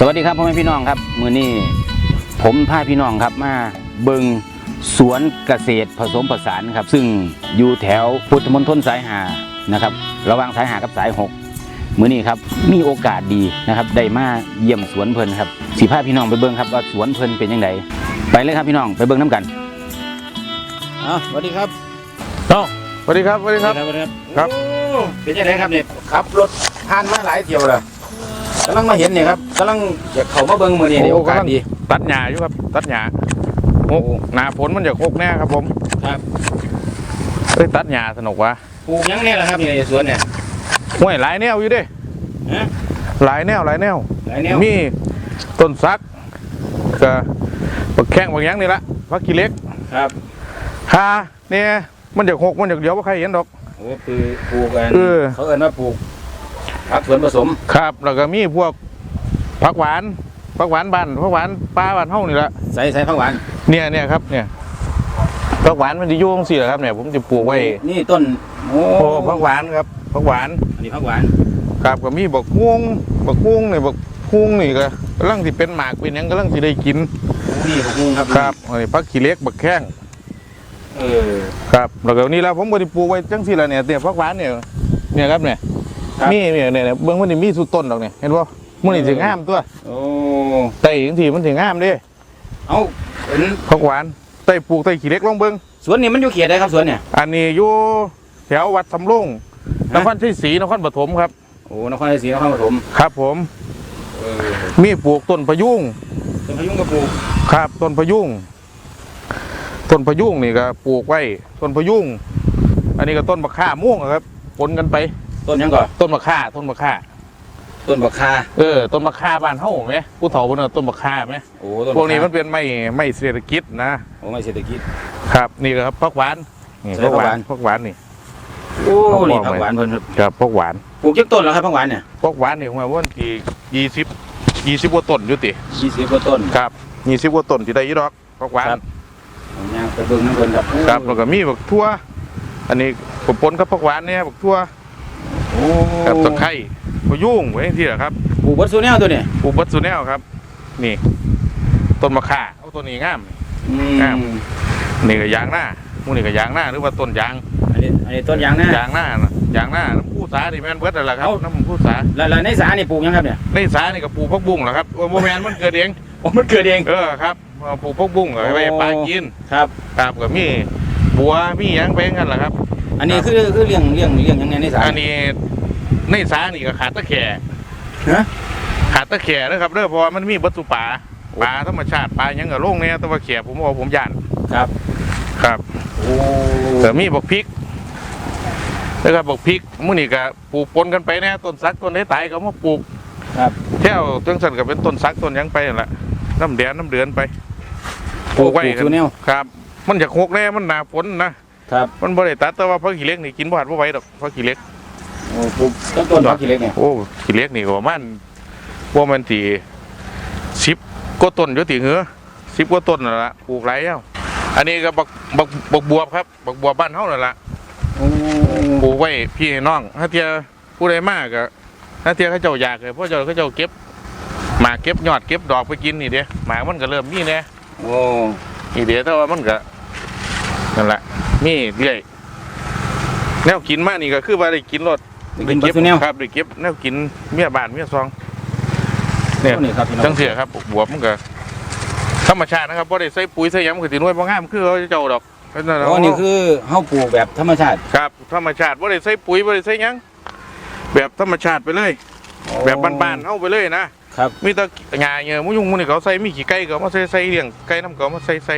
สวัสดีครับพ่อแม่พี่น้องครับ มือนี้ผมพาพี่น้องครับมาเบิงสวนเกษตรผสมผสานครับ ซึ่งอยู่แถวพุทธมณฑลสายหานะครับ ระหว่างสายหากับสายหกมือนี้ครับมีโอกาสดีนะครับได้มาเยี่ยมสวนเพลินครับสีพาพี่น้องไปเบิงครับว่าสวนเพลินเป็นยังไงไปเลยครับพี่น้องไปเบิงน้ำกันอะสวัสดีครับเอ้าสวัสดีครับสวัสดีครับสวัสดีครับ ครับโอ้เป็นยังไงครับเนี่ยขับรถผ่านมาหลายเที่ยวแล้ว กำลังมาเห็นเนี่ยครับกำลังจะเข้ามาเบิงมือนี้เนี่ยโอกาสดี ตัดหญ้าอยู่ครับ ตัดหญ้าโอ้หนาฝนมันจะโคกแน่ครับผมครับเอ้ยตัดหญ้าสนุกวะปลูกหยังเนี่ยแหละครับอยู่ในสวนเนี่ย ห้วยหลายแนวอยู่เด้ฮะ หลายแนวหลายแนว หลายแนวมีต้นซักกับบักแข้งบางอย่างนี่ละพักกีเล็กครับคาเนี่ยมันจะโคกมันจะเดี๋ยวว่าใครเห็นดอก โอ้ปลูกปลูกกันเออ เขาเอิ้นว่าปลูก ผักสวนผสมครับแล้วก็มีพวกผักหวานผักหวานบ้านผักหวานปลาบ้านเฮานี่ละใส่ใส่ผักหวานเนี่ยเนี่ยครับเนี่ยผักหวานมันจะอยุ่จังสิแหละครับเนี่ยผมจะปลูกไว้นี่ต้นโอ้โอ้ผักหวานครับผักหวานอันนี้ผักหวานครับก็มีบักม่วงบักม่วงนี่บักม่วงนี่ก็กำลังสิเป็นหมากเป็นหยังกำลังสิได้กินนี่ผักมุงครับครับอันนี้ผักขี้เหล็กบักแข้งเออครับแล้วก็นี่แล้วผมก็ได้ปลูกไว้จังซี่ละเนี่ยเนี่ยผักหวานเนี่ยเนี่ยครับเนี่ย มีเนี่ยเนี่ยเนี่ยเบิ่งมันนี่มีสุดต้นดอกเนี่ยเห็นบ่มันนี่ถึงงามตัวโอ้ไต่จังซี่มันถึงงามเด้เอาเห็นผักหวานไต่ปลูกไต่ขี้เหล็กลองเบิ่งสวนนี่มันอยู่เขตใดครับสวนเนี่ยอันนี้อยู่แถววัดสำโรงฮะนครชัยศรีนครปฐมครับโอ้นครศรีนครปฐมครับผมเออมีปลูกต้นพะยุงต้นพะยุงก็ปลูกครับต้นพะยุงต้นพะยุงนี่ก็ปลูกไว้ต้นพะยุงอันนี้ก็ต้นมะข่าม่วงอะครับปนกันไป ต้นหยังก่อนต้นมะข่าต้นมะข่าต้นบักคาเออต้นมะข่าบ้านเฮาไหมผู้เฒ่าเพิ่นเอาต้นมะข่าไหมโอ้ต้นพวกนี้มันเป็นไม่ไม่เศรษฐกิจนะโอ้ไม่เศรษฐกิจ ครับนี่ก็ครับพักหวานนี่ใช่พักหวาผันกหวานพักหวานนี่โอ้เอานี่บอกผักไว้หวานเพิ่นครับครับพักหวานปลูกจักต้นแล้วครับผักหวานเนี่ยพักหวานนี่ผมว่าวันที่ยี่สิบยี่สิบกว่าต้นอยู่ติยี่สิบกว่าต้นครับยี่สิบกว่าต้นที่ได้อยี่ดอกพักหวานครับผมย่างไปเบิ่งน้ำเพิ่นครับครับแล้วก็มีบักทั่ว อันนี้ผมปนกับพักหวานเนี่ยบักทั่ว โอ้กับตะไคร้พะยุ่งไว้ที่ละครับปลูกบัดซูแนวตัวเนี่ยปลูกบัตสุแนวครับ นี่ ต้นมะข่าเอาต้นนี้งามอืครับมนี่ก็ยางหน้าหมูนี่ก็ยางหน้าหรือว่าต้นยางอันนี้อันนี้ต้นยางนะยางหน้าน่ะยางหน้าน้ำผู้สาที่แม่นเบิดนั่นแหละครับเอ้าน้ำผู้สาแล้วแล้วในสานี่ปลูกยังครับเนี่ยในสานี่ก็ปลูกพักบุ้งแหละครับโอ้โมแมนมันเกิดเองโอ้มันเกิดเองเออครับเอาปลูกพักบุ้งเอาไปโอ้ปลากินครับครับก็มี บัวมีหยางไปงั้นแหละครับ อันนี้คือคือเลี้ยงเลี้ยงเลี้ยงยังไงในสาอันนี้ในสานี่ก็ขาดตะแคร่ฮะขาดตะแคร่นะครับเด้อเพราะว่ามันมีวัตถุป่าปลาธรรมชาติปลาหยังกับโล่งเนี่ยแต่ว่าแคร่ผมบอกผมย่านครับ ครับโอ้แต่มีบักพริกแล้วก็บักพริกมื้อนี้ก็ปลูกปนกันไปแน่ต้นสักต้นได้ตายก็มาปลูกครับแถวจังสันก็เป็นต้นสักต้นหยังไปนั่นแหละน้ำเดือนน้ำเดือนไปปลูกไว้ปลูกซูแนว ครับ มันจะโคกแน่มันหนาฝนนะครับมันบ่ได้ตัดแต่ว่าพักขี้เหล็กนี่กินบ่หัดบ่ไหวดอกพักขี้เหล็กโอ้ปลูกต้นต้นผักขี้เหล็กเนี่ยโอ้ขี้เหล็กนี่ก็ประมาณว่ามันตีสิบกว่าต้นอยู่ตีเหงือสิบกว่าต้นนั่นละปลูกหลายแล้วอันนี้ก็บักบักบักบวบครับบักบวบบ้านเฮานั่นละโอ้ปลูกไว้พี่น้องถ้าเทียผู้ใดมากก็ถ้าเทียเขาเจ้าอยากเลยเพราะเจ้าเขาเจ้าเก็บหมากเก็บยอดเก็บดอกไปกินนี่เด้หมากมันก็เริ่มมีแน่โอ้นี่เด้แต่ว่ามันก็ นั่นแหละมีเรื่อยแนวกินมากนี่ก็คือว่าได้กินรสได้กินบัดซูแนว ครับได้เก็บแนวกินเมียบ้านเมียซอง เนี่ย นี่ครับพี่น้องจังเสียครับบวบมันก็ธรรมชาตินะครับเพราะได้ใส่ปุ๋ยใส่หยำคือติน้อยบ่งามคือเขาเจ้าดอกเพราะฉะนั้นอ๋อนี่คือเฮาปลูกแบบธรรมชาติครับ ธรรมชาติว่าได้ใส่ปุ๋ยว่าได้ใส่หยังแบบธรรมชาติไปเลย แบบบ้านๆเอาไปเลยนะครับ มีแต่หญ้าเงี้ยมุ้งยุงมุ้งนี่เขาใส่มีขี้ไก่ก็เอามาใส่ใส่เลี้ยงไก่น้ำก็เอามาใส่ใส่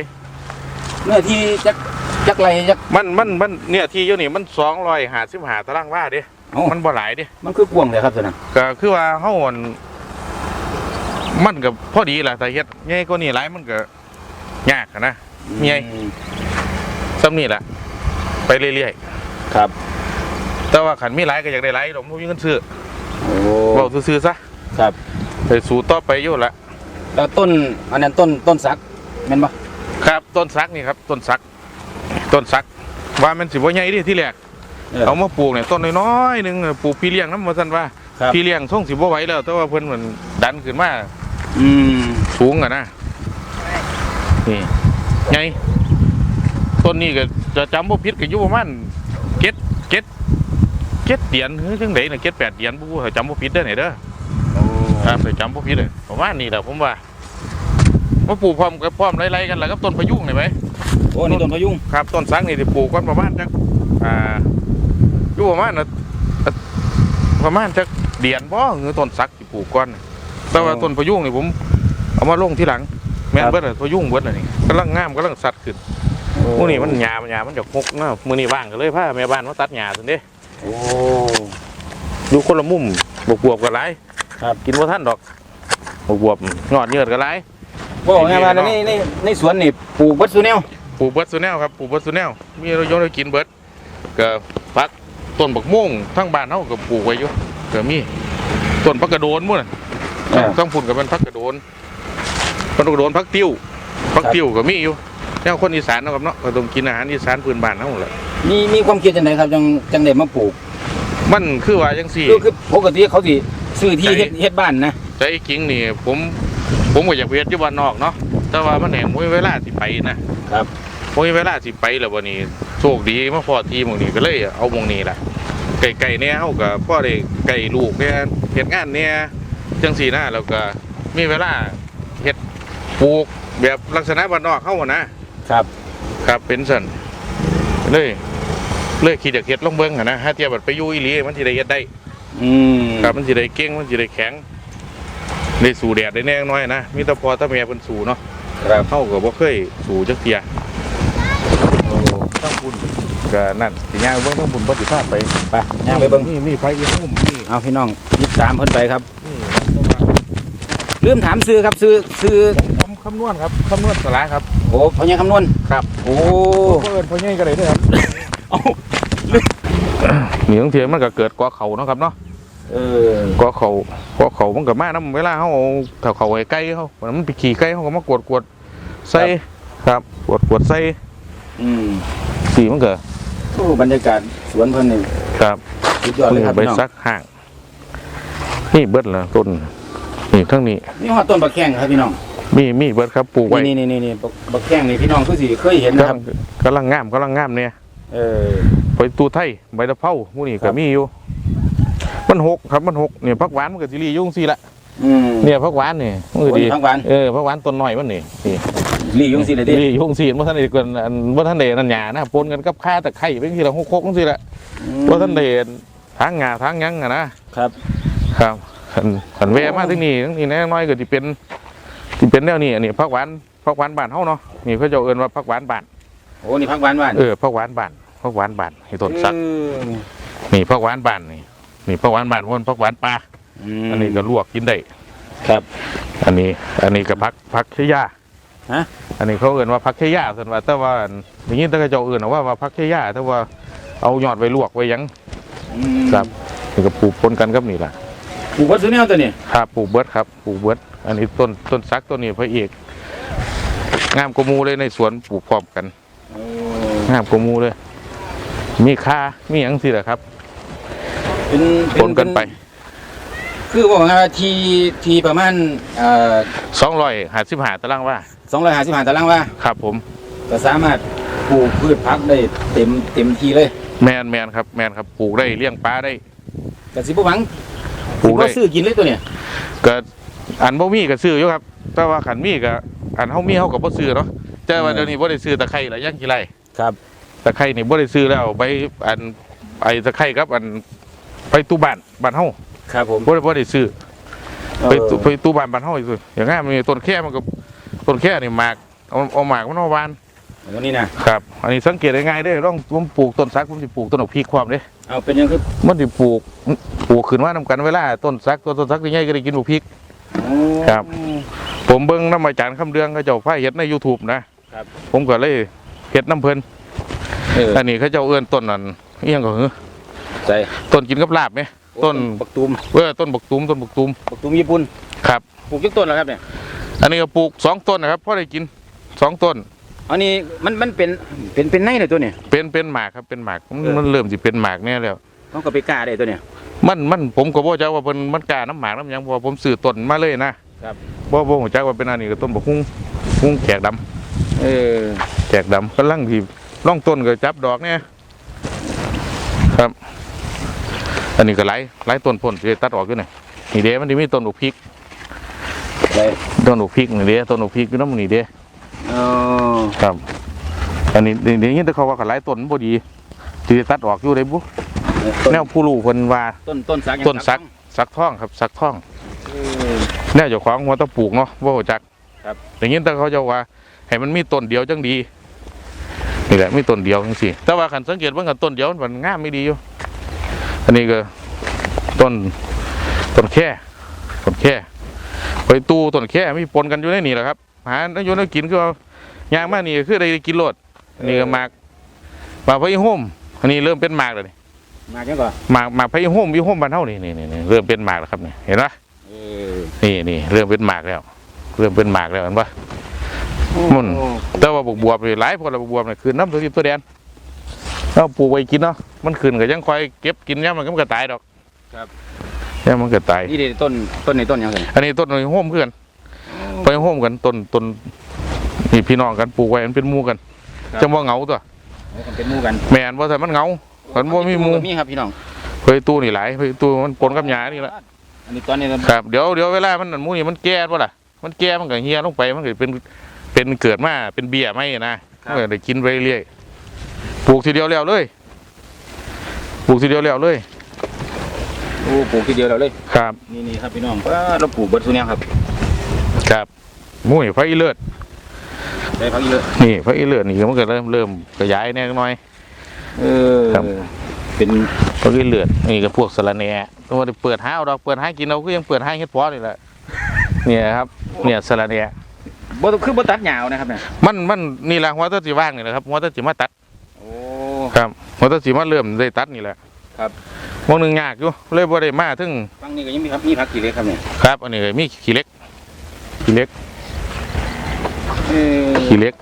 เนื้อที่จัก จักไรจัก มันมันมันเนี่ยที่เดี๋ยวนี้มันสองร้อยห้าสิบห้าตารางวาเด้เอ้ามันบ่หลายเด้มันคือกวางเลยครับสินะก็คือว่าเฮาอั่นมันก็พอดีแหละแต่เฮ็ดใหญ่กว่านี้หลายมันก็ยากอะนะ มีไง อืมซ้ำนี่แหละไปเรื่อยครับๆ แต่ว่าขันมีหลายก็อยากได้หลายดอกบ่มีเงินซื้อโอ้เว้าซื่อๆซะครับ ไปสู่ต่อไปอยู่ละแล้วต้นอันนั้นต้นต้นสักแม่นบ่ครับต้นสักนี่ครับต้นสัก ต้นสักว่ามันสิบ่ใหญ่เดิที่แรกเออเอามาปลูกเนี่ยต้นน้อยๆหนึงปลูกพี่เลี้ยงน้ำมาซั่นว่าครับพี่เลี้ยงส่งสิบ่ไหวแล้ว แต่ว่าเพิ่นเหมือนดันขึ้นมาอืมสูงอะนะนี่ไงต้นนี้ก็จะจำว่าพิษก็อยู่ประมาณเก็ดเก็ดเก็ดเหรียญเฮ้ยจังไดน่ะเก็ดแปดเหรียญผู้จำว่าพิษได้อไหนเด้อโอ้ครับไปจำว่าพิษเลยประมาณนี้แหละผมว่ามาปลูกพร้อมกับพร้อมไล่ๆกันแหละครับต้นพะยุงเห็นไหม โอ้นี่ต้นพะยุงครับต้นสักนี่ที่ปลูกกันประมาณจักอ่าอยู่ประมาณน่ะอะประมาณจักเดียนบ่หรือต้นสักที่ปลูกก่อนน่ะแต่ว่าต้นพะยุงนี่ผมเอามาลงที่หลัง แม่นเบิดอะพะยุงเบิดอะนี่กำลังงามกำลังสัดขึ้นมื้อนี้มันหญ้ามันหญ้ามันจะหกนะมื้อนี้ว่างก็เลยพาแม่บ้านมาตัดหญ้าซั่นเด้โอ้อยู่คนละมุมบวบๆก็หลายครับกินบ่ทันดอกบวบๆงอดเยือดก็หลายบอกไงว่าในในในสวนนี่ปลูกวัดสุแนวป ลูกเบิดสุแนวครับปลูกเบิดสุแนวมีเรายกได้กินเบิดก็พักต้นบักม่วงทั้งบ้านเฮาก็ปลูกไว้อยู่ก็มีต้นพักกระโดนหมื้อน่ะอ่าต้องพุ่นก็เป็นพักกระโดนพักกระโดนพักติ้วพักติ้วก็มีอยู่แนวคนอีสานเนาะครับเนาะก็ต้องกินอาหารอีสานพื้นบ้านเฮาแหละมีมีความคิดจังไดครับจังจังได้มาปลูก มันคือว่าจังซี่คือคือปกติเขาสิซื้อที่เฮ็ดเฮ็ดบ้านนะแต่อีจริงนี่ผมผมก็อยากไปเฮ็ดอยู่บ้านนอกเนาะแต่ว่ามันแหงบ่มีเวลาสิไปนะครับ บ่มีเวลาสิไปแล้ววันนี้โชคดีมาพอทีหม่องนี้ก็เลยเอาหม่องนี้ล่ะไก่ๆเนี่ยเฮาก็พอได้ไก่ลูกเนี่ยเฮ็ดงานเนี่ยจังซี่นะแล้วก็มีเวลาเฮ็ดปลูกแบบลักษณะบ้านนอกเฮาอะนะครับ ครับเป็นซั่นเลยเลยคิดอยากเฮ็ดลองเบิ่งหันนะถ้าเทียบแบบไปอยู่อีหลีมันสิได้เฮ็ดได้ อืมครับมันสิได้เก่งมันสิได้แข็งได้สู่แดดได้แน่น้อยนะมีแต่พอแต่แม่เพิ่นสู่เนาะครับเฮาก็บ่เคยสู่จักเที่ยโอ้ทั้งบุญก็นั่นสิย่างเบิ่งทั้งบุญบ่สิพาไปไปย่างไปเบิ่งนี่มีไฟอีกหุ่มนี่เอาพี่น้องยิบตามเพิ่นไปครับนี่ลืมถามซื้อครับซื้อซื้อผมคำนวณครับคำนวณสลาครับโอ้พอใหญ่คำนวณครับโอ้เพิ่นพ่อใหญ่ก็ได้เด้อครับเอ้านี่บางเทียมันก็เกิดกอเขาเนาะครับเนาะเออกอเขากอเขามันก็มานํเวลาเฮาเอาถ้าเขาไว้ใกล้เฮามันไปขี่ใกล้เฮาก็มากวดกวดใส่ครับกวดกวดใส่อืม สีมันก็โอ้บรรยากาศสวนเพิ่นนี่ครับสุดยอดเลยครับไปพี่น้องซักห่าง นี่เบิดละต้น นี่ทั้งนี้ นี่ฮอดต้นบักแข้งครับพี่น้องมีมีเบิดครับปลูกไว้นี่นี่นี่นี่บักบักแข้งนี่พี่น้องคือสิเคยเห็นนะครับกำลังงามกำลังงามเนี่ย เออ ไปตูไทยใบตะเภาหมู่นี่ครัก็บ มีอยู่ มันหกครับ มันหกเนี่ยพักหวานมันก็สิรีอยุ่จั่งสิละอืม เนี่ยพักหวานนี่มันก็ดีโอ้ยผักหวาน เออพักหวานต้นน้อยมันนี่นี่ ลียุงสิเลยดิรีอยุ่จั่งสิบ่ทันได้กวนอันบ่ทันได้นั่นหยานะปนกันกับข้าตะไคร้เป็นสิละหกหกจังสิละบ่ทันได้ทางหญ้าทางหยังอะนะครับ ครับคันคันแวะมาถึงนี่ทั้งนี้แน่น้อยก็สิเป็นสิเป็นแนวนี้อันนี้พักหวานพักหวานบ้านเฮาเนาะนี่เขาเจ้าเอิ้นว่าพักหวานบ้านโอ้นี่พักหวานหวานเออพักหวานบ้านพักหวานบ้านให้ต้นสักเออนี่พักหวานบ้านนี่นี่พักหวานบ้านวนพักหวานปลามอันนี้ก็ลวกกินได้ครับ อันนี้อันนี้ก็พักพักเชยา ฮะอันนี้เขาเอื่นว่าพักเชยาส่วนว่าแต่ว่าอย่างนี้แต่ก็เจ้าเอื่นว่าว่าพักเชยาแต่ว่าเอายอดไว้ลวกไว้หยังอืมครับนี่ก็ปลูกปนกันกับนี่แหละปลูกวัดสุแนวตัวนี้ครับปลูกเบิดครับปลูกเบิดอันนี้ต้นต้นซักต้นนี้พระเอกงามกว่าหมูเลยในสวนปลูกพร้อมกันโอ้งามกว่าหมูเลย มีค่ามีหยังสิแหละครับเป็นปนกันไป คือบอกว่าทีทีประมาณเอ่อสองร้อยห้าสิบห้าตารางว่า สองร้อยห้าสิบห้าตารางว่าครับผมก็สามารถปลูกพืชพักได้เต็มเต็มที่เลย แมนแมนครับแมนครับปลูกได้เลี้ยงปลาได้ก็สิบ่หวังปลูสิกได้บ่ซื้อกินเลยตัวเนี้ยก็อันบ่มีก็ซื้ออยู่ครับ แต่ว่าขันมีก็อันเฮามีเฮาก็บ่ซื้อเนาะแต่ว่าเดี๋ยวนี้บ่ได้ซื้อตะไคร้ละย่างกี่ไรครับตะไคร้นี่บ่ได้ซื้อแล้วใบอันไอ้ตะไคร้ครับอันไปตู้บ้านบ้านเฮาครับผมบ่ได้บ่ได้ซื้อเออไปตู้ไปตู้บ้านบ้านเฮาอีกซื้ออย่างงั้นมันมีต้นแค่มันก็ ต้นแค่นี่หมากเอาเอาหมากมันเอาหวานตัวนี้นะครับ อันนี้สังเกตได้ง่ายเด้ลองผมปลูกต้นสักผมสิปลูกต้นดอกพริกความเด้เอาเป็นยังคือมันสิปลูกปลูกขึ้นมานํกันเวลาต้นสักต้นต้นสักใหญ่ๆก็ได้กินดอกพริกโอ้ครับ ผมเบิ่งน้ำอาจารย์คำเดืองเขาเจ้าพาเฮ็ดใน YouTube นะครับผมก็เลยเฮ็ดน้ำเพิ่นเอออันนี้เขาเจ้าเอื้อนต้นนั่นอีหยังก็คือใส่ต้นกินกับลาบไหมต้นบักตูมเออต้นบักตูมต้นบักตูมบักตูมญี่ปุ่นครับปลูกกี่ต้นแล้วครับเนี่ย อันนี้ก็ปลูกสองต้นนะครับพอได้กินสองต้น อันนี้มันมันเป็นเป็นเป็นไนเลยตัวเนี้ยเป็นเป็นหมากครับเป็นหมากมันเออ มันเริ่มสิเป็นหมากแน่แล้วเขาก็ไปกล้าได้ตัวเนี้ยมันมันผมก็บ่เจ้าว่าเพิ่นมันกล้าน้ำหมากน้ำหยังเพราะว่าผมซื้อต้นมาเลยนะครับ บ่บ่ฮู้จักว่าเป็นอันนี้ก็ต้นบกฮุ้งฮุ้งแขกดำเออแขกดำกำลังที่ร่องต้นก็จับดอกเนี่ยครับ อันนี้ก็ไหลไหลต้นพ่นสิตัดออกอยู่นี่นี่เด้มันสิมีต้นอกพริก ได้ต้นอกพริกนี่เด้ต้นอกพริกอยู่นำนี่เด้เออครับ อันนี้เดี๋ยวนี้แต่เขาว่าก็ไหลต้นบ่ดีสิตัดออกอยู่ได้บุต้นแนวผู้รู้เพิ่นว่าต้นต้นสักยังต้นสักสักทองครับสักทองเออแนวเจ้าของหัวตะปลูกเนาะบ่รู้จักครับอย่างนี้แต่เขาจะว่าให้มันมีต้นเดียวจังดีนี่แหละมีต้นเดียวจังซี่แต่ว่าคันสังเกตว่ากันต้นเดียวมันงามไม่ดีอยู่อันนี้ก็ต้นต้นแค่ต้นแค่ ไปตู้ต้นแค่มีปนกันอยู่ในนี่แหละครับ หาได้อยู่ในกินคือเอายางมากนี่ก็คือได้กินโลดอันนี้ก็หมากหมากพะอีห่มอันนี้เริ่มเป็นหมากแล้วนี่มาจังก่อนหมากหมากพะอีห่มอีห่มบ้านเฮานี่นี่นี่นี่เริ่มเป็นหมากแล้วครับนี่เห็นปะเออนี่นี่เริ่มเป็นหมากแล้ว เริ่มเป็นหมากแล้วเห็นปะมุ่นโอ้แต่ว่าบกบวบนี่หลายพอละบกบวบนี่คือน้ำตัวทิพย์ตัวแดนเราปลูกไว้กินเนาะมันขึ้นก็ยังคอยเก็บกินย่ำมันก็มันก็ตายดอก ย่ำมันก็ตายนี่เด็ต้นต้นในต้นยังไงอันนี้ต้นโฮมเพื่อนไปโฮมกันต้นต้นนี่พี่น้องกันปลูกไว้มันเป็นหมู่กันจังว่าเหงาตัวโอ้มันเป็นหมู่กันแม่นว่าแต่มันเหงามันบ่มีหมู่มีครับพี่น้องเผยตู้นี่หลายเผยตู้มันปนกับหญ้านี่แหละอันนี้ตอนนี้เราครับเดี๋ยวเดี๋ยวเวลามันนั่นหมู่นี่มันแก่ป่ะล่ะมันแก่มันก็เหี่ยลงไปมันก็เป็นเป็นเกิดมาเป็นเบี้ยไม่นะมันก็ได้กินไปเรื่อยปลูกทีเดียวแล้วเลยปลูกทีเดียวแล้วเลย โอ้ปลูกทีเดียวเราเลยครับนี่นี่ครับพี่น้องว้าเราปลูกเบิร์ดสุเนียครับครับหมุ้ยไฟอีเลือดได้พักเยอะนี่ไฟอีเลือดนี่มันก็เริ่มเริ่มขยายแน่น้อยเออครับเป็นไฟอีเลือดนี่ก็พวกสะระแหน่ตัวมันเปิดห้าเอาดอกเปิดห้ากินเราก็ยังเปิดห้าเฮ็ดพอนี่แหละเนี่ยครับเนี่ยสะระแหน่บ่คือบ่ตัดหยาวนะครับเนี่ยมันมันนี่แหละหัวตะสีว่างนี่แหละครับหัวตะสีมาตัดโอ้ครับหัวตะสีมาเริ่มได้ตัดนี่แหละครับ มองหนึ่งยากอยู่เลยบ่ได้มาถึงฟังนี่ก็ยังมีครับมีพักกี่เล็กครับเนี่ยครับ อันนี้ก็มีขี้เหล็กขี้เหล็กเออขี้เหล็ก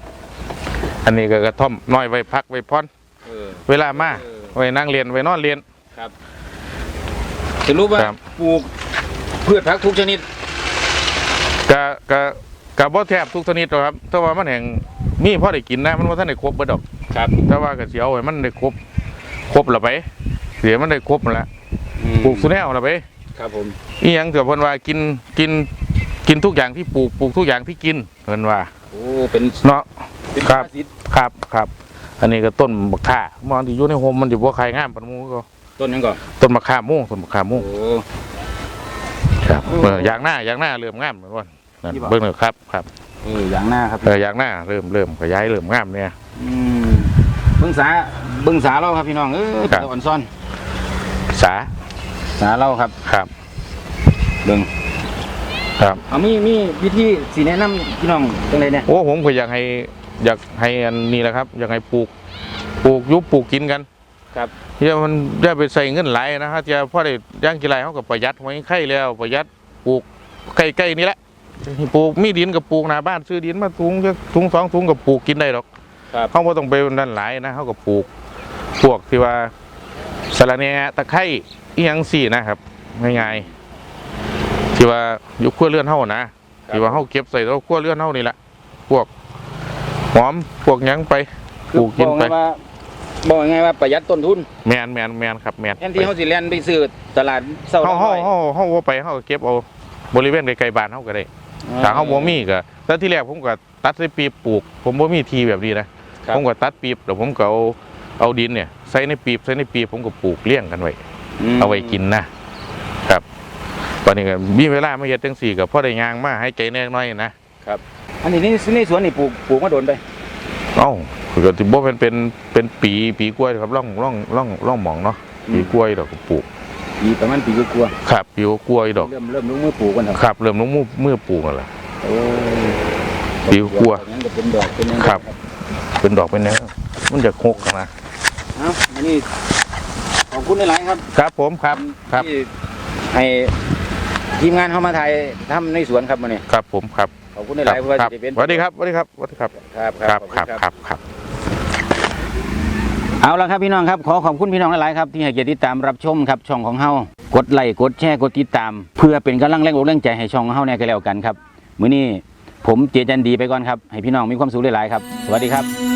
อันนี้ก็กระท่อมน้อยไว้พักไว้พอนเออ เวลามาเออ ไว้นั่งเรียนไว้นอนเรียนจะรู้ว่าครับ ปลูกพืชผักทุกชนิด กะกะกะบ่แทบทุกชนิดหรอกครับแต่ว่ามันแห่งมีพอได้กินนะมันบ่ทันได้ครบเบิดดอกครับ แต่ว่าก็สิเอาให้มันได้ครบครบละไป เดี๋ยวมันได้ครบนั่นละปลูกสุแนวละไปครับผมอีหยังเถื่อเพิ่นว่ากินกินกินทุกอย่างที่ปลูกปลูกทุกอย่างที่กินเพิ่นว่าโอ้เป็นเนาะเป็นครับภาษิตครับครับ อันนี้ก็ต้นมะข่ามันที่อยู่ในโฮมมันสิบ่ใครงามปานหมู่ก็ต้นยังก่อนต้นมะข่าโม่งต้นมะข่าโม่งโอ้ครับโอ้เอออย่างหน้าอย่างหน้าเริ่มงามเหมือนกันนั่นนี่บ่เบิ่งเด้อครับครับเอออย่างหน้าครับเอออย่างหน้าเริ่มเริ่มขยายเริ่มงามเนี่ยอืมเบิ้งสาเบิ้งสาเราครับพี่น้องเออครับอ่อนซ่อน สาสาเราครับครับเบิ้งครับ เอามีมีวิธีสีแนะนำพี่น้องจังไดเนี่ยโอ้ผมก็อยากให้อยากให้อันนี้แหละครับ อยากให้ปลูกปลูกอยุบปลูกกินกันครับอย่ามันอย่าไปใส่เงินหลายนะฮะจะพอได้ย่างกี่ไรเขาก็ประหยัดไว้ไข่แล้วประหยัดปลูกใกล้ๆนี่แหละปลูกมีดินกับปลูกหน้าบ้านซื้อดินมาถุงจักถุงสองถุงกับปลูกกินได้หรอกครับเขาบ่ต้องไปนั่นหลายนะเขาก็ปลูกพวกที่ว่า สะระแหน่ตะไคร้อีหยังสี่นะครับง่ายๆที่ว่าอยุคขั้วเลื่อนเฮานะที่ว่าเฮาเก็บใส่ตัวขั้วเลื่อนเฮานี่แหละพวกหอมพวกหยังไปปลูกกินไปบอกไงว่าบอกไงว่าประหยัดต้นทุนแมนแมนแมนครับแมนแทนที่เขาสิแล่นไปซื้อตลาดเศร้าเฮาเฮาร้อยเฮาเฮาบ่ไปเฮาก็เก็บเอาบริเวณไกลๆบ้านเฮาก็ได้ถ้าเฮาบ่มีก็แต่ที่แรกผมก็ตัดใส่ปีบปลูก ผมบ่มีทีแบบนี้นะครับผมก็ตัดปีบแล้วผมก็เอา เอาดินเนี่ยใส่ในปีบใส่ในปีบผมก็ปลูกเลี้ยงกันไว้มเอาไว้กินนะครับ ตอนนี้ก็มีเวลามาเฮ็ดจังซี่ก็พอได้ย่างมาให้ใจแน่น้อยนะอันนี้นี่ในสวนนี่ปลูกปลูกมาโดนไปเอ้าก็สิบ่เป็นเป็นเป็นปีปีกล้วยครับร่องร่องร่องร่องหมองเนาะปีกล้วยดอกก็ปลูกปีประมาณปีกลัวาครับปีกล้วยดอกๆเริ่มเริ่มลงมือปลูกกันแล้วครับเริ่มลงมือมือปลูกนั่นแหละโอ้ปีกลัวอย่างนั้นก็เป็นดอกเป็นหยังครับ เป็นดอกเป็นแนวมันจะหกนะ เอ้าอันนี้ขอบคุณหลายๆครับครับผมครับครับที่ให้ทีมงานเข้ามาถ่ายทำในสวนครับมาเนี่ยครับผมครับขอบคุณหลายๆเพราะว่าครับจะเป็นสวัสดีครับสวัสดีครับสวัสดีครับครับครับขอครับณครับครับเอาละครับพี่น้องครับขอขอบคุณพี่น้องหลายๆครับที่ให้เกียรติติดตามรับชมครับช่องของเฮากดไลค์กดแชร์กดติดตาม เพื่อเป็นกำลังแรงอกแรงใจให้ช่องของเฮาแน่ก็แล้วกันครับมื้อนี้ผมเจจันดีไปก่อนครับให้พี่น้องมีความสุขหลายๆครับสวัสดีครับ